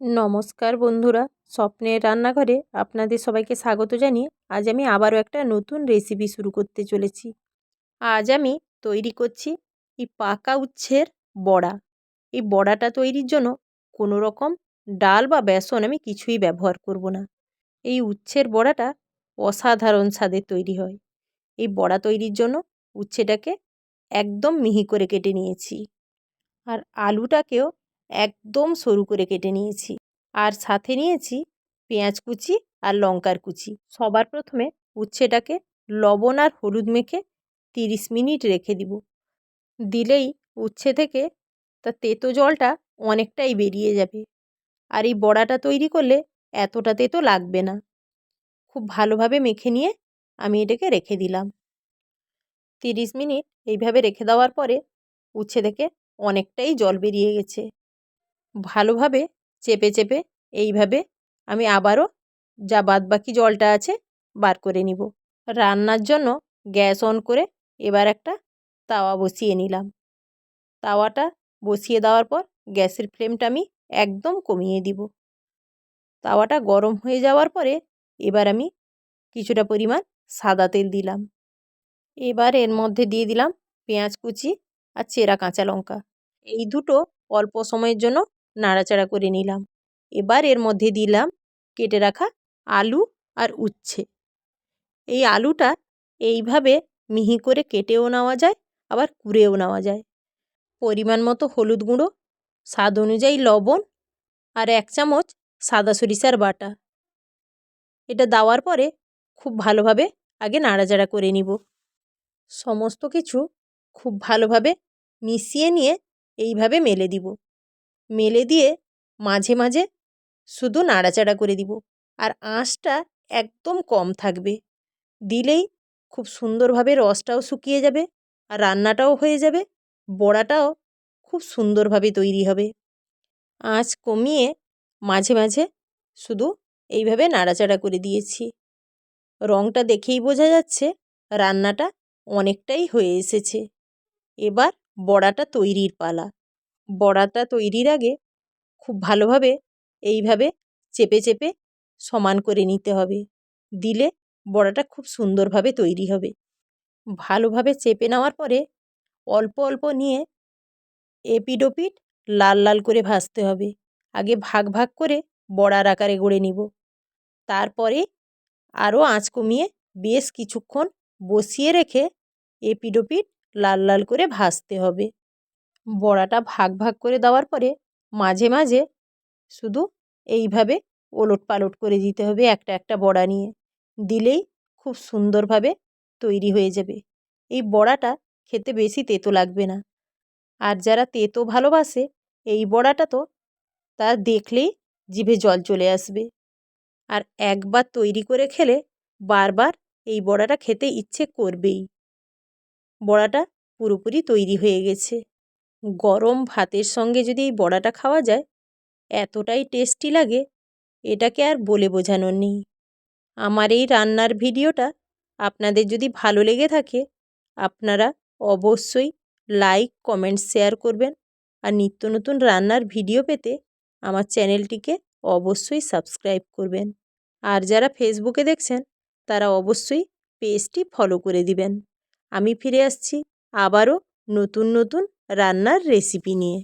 নমস্কার বন্ধুরা, স্বপ্নের রান্নাঘরে আপনাদের সবাইকে স্বাগত জানিয়ে আজ আমি আবারও একটা নতুন রেসিপি শুরু করতে চলেছি। আজ আমি তৈরি করছি এই পাকা উচ্ছের বড়া। এই বড়াটা তৈরির জন্য কোনো রকম ডাল বা বেসন আমি কিছুই ব্যবহার করব না। এই উচ্ছের বড়াটা অসাধারণ স্বাদের তৈরি হয়। এই বড়া তৈরির জন্য উচ্ছেটাকে একদম মিহি করে কেটে নিয়েছি। আর আলুটাকেও একদম সরু করে কেটে নিয়েছি। আর সাথে নিয়েছি পেঁয়াজ কুচি আর লঙ্কার কুচি। সবার প্রথমে উচ্ছেটাকে লবণ আর হলুদ মেখে তিরিশ মিনিট রেখে দিব। দিলেই উচ্ছে থেকে তা তেতো জলটা অনেকটাই বেরিয়ে যাবে। আর এই বড়াটা তৈরি করলে এতটা তেতো লাগবে না। খুব ভালোভাবে মেখে নিয়ে আমি এটাকে রেখে দিলাম। তিরিশ মিনিট এইভাবে রেখে দেওয়ার পরে উচ্ছে থেকে অনেকটাই জল বেরিয়ে গেছে। ভালোভাবে চেপে চেপে এইভাবে আমি আবারও যা বাদ বাকি জলটা আছে বার করে নিব। রান্নার জন্য গ্যাস অন করে এবার একটা তাওয়া বসিয়ে নিলাম। তাওয়াটা বসিয়ে দেওয়ার পর গ্যাসের ফ্লেমটা আমি একদম কমিয়ে দিব। তাওয়াটা গরম হয়ে যাওয়ার পরে এবার আমি কিছুটা পরিমাণ সাদা তেল দিলাম। এবার এর মধ্যে দিয়ে দিলাম পেঁয়াজ কুচি আর চেরা কাঁচা লঙ্কা। এই দুটো অল্প সময়ের জন্য নাড়াচাড়া করে নিলাম। এবার এর মধ্যে দিলাম কেটে রাখা আলু আর উচ্ছে। এই আলুটা এইভাবে মিহি করে কেটেও নেওয়া যায়, আবার কুড়েও নেওয়া যায়। পরিমাণ মতো হলুদ গুঁড়ো, স্বাদ অনুযায়ী লবণ আর এক চামচ সাদা সরিষার বাটা। এটা দেওয়ার পরে খুব ভালোভাবে আগে নাড়াচাড়া করে নিব। সমস্ত কিছু খুব ভালোভাবে মিশিয়ে নিয়ে এইভাবে মেলে দিব। মেলে দিয়ে মাঝে মাঝে শুধু নাড়াচাড়া করে দিব। আর আঁচটা একদম কম থাকবে। দিলেই খুব সুন্দরভাবে রসটাও শুকিয়ে যাবে আর রান্নাটাও হয়ে যাবে। বড়াটাও খুব সুন্দরভাবে তৈরি হবে। আঁচ কমিয়ে মাঝে মাঝে শুধু এইভাবে নাড়াচাড়া করে দিয়েছি। রঙটা দেখেই বোঝা যাচ্ছে রান্নাটা অনেকটাই হয়ে এসেছে। এবার বড়াটা তৈরির পালা। বড়াটা তৈরির আগে খুব ভালোভাবে এইভাবে চেপে চেপে সমান করে নিতে হবে। দিলে বড়াটা খুব সুন্দরভাবে তৈরি হবে। ভালোভাবে চেপে নেওয়ার পরে অল্প অল্প নিয়ে এপিড ওপিড লাল লাল করে ভাজতে হবে। আগে ভাগ ভাগ করে বড়ার আকারে গড়ে নিব। তারপরে আরও আঁচ কমিয়ে বেশ কিছুক্ষণ বসিয়ে রেখে এপিড ওপিড লাল লাল করে ভাজতে হবে। বড়াটা ভাগ ভাগ করে দেওয়ার পরে মাঝে মাঝে শুধু এইভাবে ওলট পালট করে দিতে হবে একটা একটা বড়া নিয়ে। দিলেই খুব সুন্দরভাবে তৈরি হয়ে যাবে। এই বড়াটা খেতে বেশি তেতো লাগবে না। আর যারা তেতো ভালোবাসে, এই বড়াটা তো তা দেখলেই জিভে জল চলে আসবে। আর একবার তৈরি করে খেলে বারবার এই বড়াটা খেতে ইচ্ছে করবেই। বড়াটা পুরোপুরি তৈরি হয়ে গেছে। গরম ভাতের সঙ্গে যদি এই বড়াটা খাওয়া যায়, এতটাই টেস্টি লাগে, এটাকে আর বলে বোঝানোর নেই। আমার এই রান্নার ভিডিওটা আপনাদের যদি ভালো লেগে থাকে, আপনারা অবশ্যই লাইক, কমেন্ট, শেয়ার করবেন। আর নিত্য নতুন রান্নার ভিডিও পেতে আমার চ্যানেলটিকে অবশ্যই সাবস্ক্রাইব করবেন। আর যারা ফেসবুকে দেখছেন, তারা অবশ্যই পেজটি ফলো করে দিবেন। আমি ফিরে আসছি আবারও নতুন নতুন রান্নার রেসিপি নিয়ে।